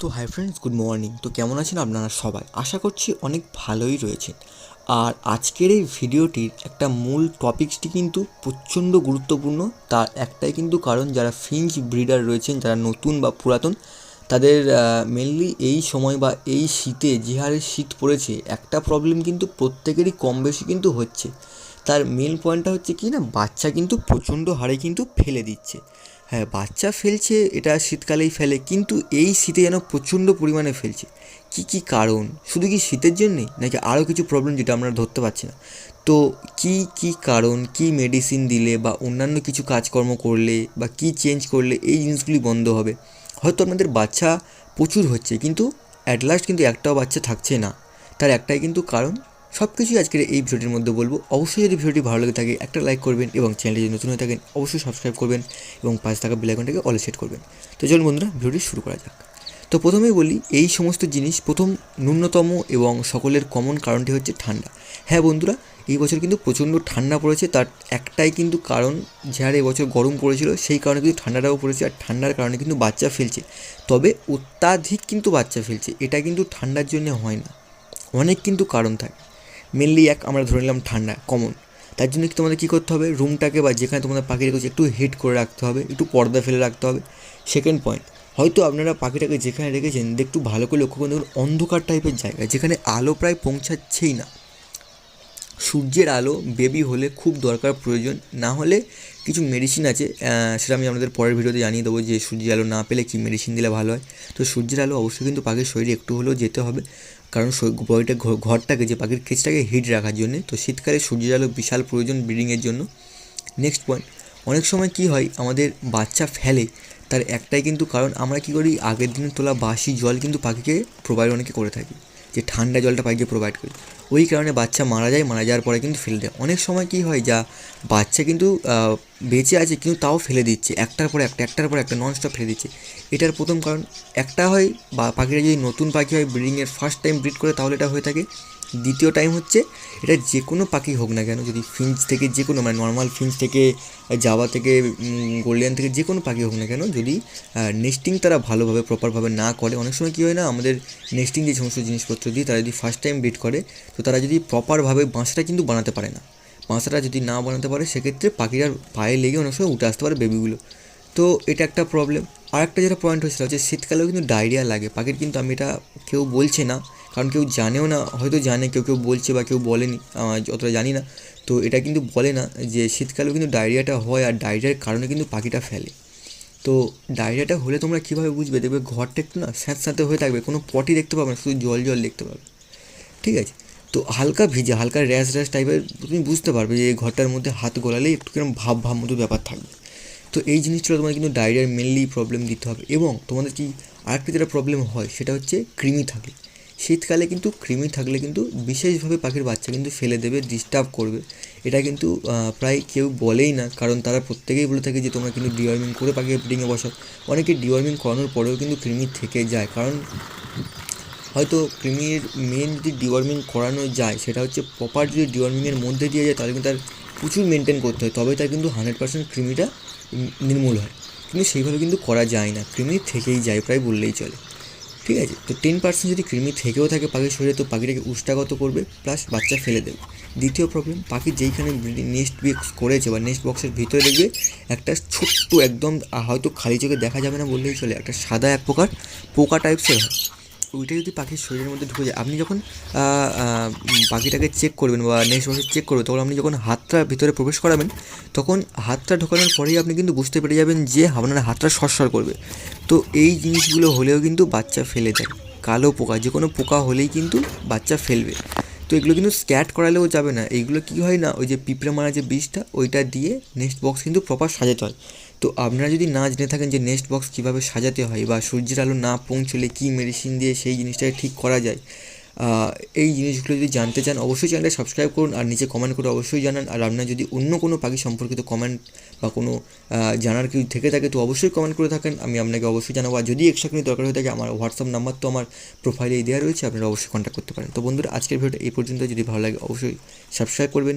তো hi friends good morning তো কেমন আছেন আপনারা সবাই? আশা করছি অনেক ভালোই রয়েছেন। আর আজকের এই ভিডিওটির একটা মূল টপিকসটি কিন্তু প্রচণ্ড গুরুত্বপূর্ণ। তার একটাই কিন্তু কারণ যারা ফিঞ্চ ব্রিডার রয়েছেন, যারা নতুন বা পুরাতন, তাদের মেনলি এই সময় বা এই শীতে যে হারে শীত পড়েছে, একটা প্রবলেম কিন্তু প্রত্যেকেরই কম বেশি কিন্তু হচ্ছে। তার মেন পয়েন্টটা হচ্ছে কি না, বাচ্চা কিন্তু প্রচণ্ড হারে কিন্তু ফেলে দিচ্ছে। হ্যাঁ বাচ্চা ফেলছে, এটা শীতকালেই ফেলে, কিন্তু এই শীতে যেন প্রচণ্ড পরিমাণে ফেলছে। কী কী কারণ? শুধু কি শীতের জন্যেই? নাকি আরও কিছু প্রবলেম যেটা আমরা ধরতে পারছি না? তো কী কী কারণ? কী মেডিসিন দিলে বা অন্যান্য কিছু কাজকর্ম করলে বা কী চেঞ্জ করলে এই জিনিসগুলি বন্ধ হবে? হয়তো আপনাদের বাচ্চা প্রচুর হচ্ছে, কিন্তু অ্যাট লাস্ট কিন্তু একটাও বাচ্চা থাকছে না। তার একটাই কিন্তু কারণ? সব কিছুই আজকের এই ভিডিওটির মধ্যে বলব। অবশ্যই যদি ভিডিওটি ভালো লাগে থাকে, একটা লাইক করবেন এবং চ্যানেলটি যদি নতুন হয়ে থাকেন, অবশ্যই সাবস্ক্রাইব করবেন এবং পাঁচ টাকা বেলাইকনটাকে অলে সেট করবেন। তো চলুন বন্ধুরা, ভিডিওটি শুরু করা যাক। তো প্রথমেই বলি, এই সমস্ত জিনিস প্রথম ন্যূনতম এবং সকলের কমন কারণটি হচ্ছে ঠান্ডা। হ্যাঁ বন্ধুরা, এই বছর কিন্তু প্রচণ্ড ঠান্ডা পড়েছে, তার একটাই কিন্তু কারণ যার এবছর গরম পড়েছিল, সেই কারণে কিন্তু ঠান্ডাটাও পড়েছে আর ঠান্ডার কারণে কিন্তু বাচ্চা ফেলছে। তবে অত্যাধিক কিন্তু বাচ্চা ফেলছে, এটা কিন্তু ঠান্ডার জন্য হয় না। অনেক কিন্তু কারণ থাকে। মেনলি এক আমরা ধরে নিলাম ঠান্ডা কমন তার জন্য কি তোমাদের কী করতে হবে? রুমটাকে বা যেখানে তোমাদের পাখি রেখেছে একটু হিট করে রাখতে হবে, একটু পর্দা ফেলে রাখতে হবে। সেকেন্ড পয়েন্ট হয়তো আপনারা পাখিটাকে যেখানে রেখেছেন একটু ভালো করে লক্ষ্য করে দেখুন অন্ধকার টাইপের জায়গা, যেখানে আলো প্রায় পৌঁছাচ্ছেই না। সূর্যের আলো বেবি হলে খুব দরকার, প্রয়োজন। না হলে কিছু মেডিসিন আছে সেটা আমি আপনাদের পরের ভিডিওতে জানিয়ে দেবো যে সূর্যের আলো না পেলে কী মেডিসিন দিলে ভালো হয়। তো সূর্যের আলো অবশ্যই কিন্তু পাখির শরীরে একটু হলেও যেতে হবে। কারণ বইটা ঘরটাকে, যে পাখির কেচটাকে হিট রাখার জন্যে, তো শীতকালে সূর্যের আলো বিশাল প্রয়োজন ব্রিডিংয়ের জন্য। নেক্সট পয়েন্ট অনেক সময় কি হয়, আমাদের বাচ্চা ফেলে, তার একটাই কিন্তু কারণ আমরা কি করি, আগের দিনে তোলা বাসি জল কিন্তু পাখিকে প্রোভাইড অনেকে করে থাকি। যে ঠান্ডা জলটা পাখিকে প্রোভাইড করি। ওই কারণে বাচ্চা মারা যায়, মারা যাওয়ার পরে কিন্তু ফেলে দেয়। অনেক সময় কি হয়, যা বাচ্চা কিন্তু বেঁচে আছে কিন্তু তাও ফেলে দিচ্ছে। একটার পর একটা, একটার পর একটা ননস্টপ ফেলে দিচ্ছে। এটার প্রথম কারণ, একটা হয় বা পাখিটা যদি নতুন পাখি হয় ব্রিডিংয়ের ফার্স্ট টাইম ব্রিড করে, তাহলে এটা হয়ে থাকে দ্বিতীয় টাইম হচ্ছে, এটা যে কোনো পাখি হোক না কেন, যদি ফিঞ্চ থেকে যে কোনো মানে নর্মাল ফিঞ্চ থেকে জাবা থেকে গোল্ডিয়ান থেকে যে কোনো পাখি হোক না কেন, যদি নেস্টিং তারা ভালোভাবে প্রপারভাবে না করে, অনেক সময় কী হয় না, আমাদের নেস্টিং যে সমস্ত জিনিসপত্র দিয়ে তারা যদি ফার্স্ট টাইম ব্রিড করে, তো তারা যদি প্রপারভাবে বাসাটা কিন্তু বানাতে পারে না। বাসাটা যদি না বানাতে পারে, সেক্ষেত্রে পাখিরার পায়ে লেগে অনেক সময় উঠে আসতে পারে বেবিগুলো তো এটা একটা প্রবলেম আর একটা যেটা পয়েন্ট হচ্ছে হচ্ছে শীতকালেও কিন্তু ডায়রিয়া লাগে। পাখির কিন্তু আমি এটা কেউ বলছে না। কারণ কেউ জানেও না, হয়তো জানে, কেউ কেউ বলছে বা কেউ বলেনি অতটা জানি না। তো এটা কিন্তু বলে না যে শীতকালেও কিন্তু ডায়রিয়াটা হয় আর ডায়রিয়ার কারণে কিন্তু পাখিটা ফেলে। তো ডায়রিয়াটা হলে তোমরা কীভাবে বুঝবে? দেখবে ঘরটা একটু না স্যাঁত স্যাঁতে হয়ে থাকবে, কোনো পটি দেখতে পাবে না, শুধু জল জল দেখতে পাবে। ঠিক আছে? তো হালকা ভিজে, হালকা র্যাশ র্যাশ টাইপের তুমি বুঝতে পারবে যে এই ঘরটার মধ্যে হাত গোলালেই একটু কীরকম ভাব ভাব মতো ব্যাপার থাকবে। তো এই জিনিসটা তোমাদের কিন্তু ডায়রিয়ার মেনলি প্রবলেম দিতে হবে। এবং তোমাদের কি আরেকটা যেটা প্রবলেম হয় সেটা হচ্ছে কৃমি থাকলে শীতকালে কিন্তু কৃমি থাকলে কিন্তু বিশেষভাবে পাখির বাচ্চা কিন্তু ফেলে দেবে ডিস্টার্ব করবে। এটা কিন্তু প্রায় কেউ বলেই না, কারণ তারা প্রত্যেকেই বলে থাকে যে, তোমরা কিন্তু ডিওয়ার্মিং করে পাখিকে ব্রিডিংয়ে বসাও। অনেকে ডিওয়ার্মিং করানোর পরেও কিন্তু কৃমি থেকে যায়, কারণ হয়তো কৃমির মেন যদি ডিওয়ার্মিং করানো যায়, সেটা হচ্ছে প্রপার যদি ডিওয়ার্মিংয়ের মধ্যে দিয়ে যায়, তাহলে কিন্তু তার প্রচুর মেনটেন করতে হয়। তবে তার কিন্তু হান্ড্রেড পার্সেন্ট কৃমিটা নির্মূল হয়। কিন্তু সেইভাবে কিন্তু করা যায় না, কৃমি থেকেই যায়, প্রায় বললেই চলে। ঠিক আছে? তো টেন পার্সেন্ট যদি কৃমি থেকেও থাকে পাখির শরীরে, তো পাখিটাকে উষ্টাগত করবে প্লাস বাচ্চা ফেলে দেবে। দ্বিতীয় প্রবলেম পাখি যেইখানে নেস্ট বক্স করেছে বা নেস্ট বক্সের ভিতরে দেখবে, একটা ছোট্ট একদম হয়তো খালি চোখে দেখা যাবে না বললেই চলে, একটা সাদা এক প্রকার পোকা টাইপসের হয়। ওইটা যদি পাখির শরীরের মধ্যে ঢুকে যায়, আপনি যখন পাখিটাকে চেক করবেন বা নেক্সট বছর চেক করবেন, তখন আপনি যখন হাতটা ভিতরে প্রবেশ করাবেন, তখন হাতটা ঢোকানোর পরেই আপনি কিন্তু বুঝতে পেরে যাবেন যে আপনার হাতটা সরসর করবে। তো এই জিনিসগুলো হলেও কিন্তু বাচ্চা ফেলে দেয়। কালো পোকা, যে কোনো পোকা হলেই কিন্তু বাচ্চা ফেলবে। তো এগুলো কিন্তু স্ক্যাট করালেও যাবে না। এইগুলো কী হয় না, ওই যে পিঁপড়ে মারা যে বীজটা ওইটা দিয়ে নেক্সট বক্স কিন্তু প্রপার সাজাতে হয়। তো আপনারা যদি না জেনে থাকেন যে নেক্সট বক্স কীভাবে সাজাতে হয় বা সূর্যের আলো না পৌঁছলে কী মেডিসিন দিয়ে সেই জিনিসটাকে ঠিক করা যায় এই জিনিসগুলো যদি জানতে চান অবশ্যই চ্যানেলটা সাবস্ক্রাইব করুন আর নিচে কমেন্ট করে অবশ্যই জানান। আর আপনার যদি অন্য কোনো পাখি সম্পর্কিত কমেন্ট বা কোনো জানার কিছু থেকে থাকে তো অবশ্যই কমেন্ট করে থাকেন। আমি আপনাকে অবশ্যই জানাব। আর যদি এক্সট্রা কোনো দরকার হয়ে থাকে, আমার হোয়াটসঅ্যাপ নাম্বার তো আমার প্রোফাইলেই দেওয়া রয়েছে, আপনারা অবশ্যই কন্ট্যাক্ট করতে পারেন। তো বন্ধুরা, আজকের ভিডিওটা এই পর্যন্ত। যদি ভালো লাগে, অবশ্যই সাবস্ক্রাইব করবেন।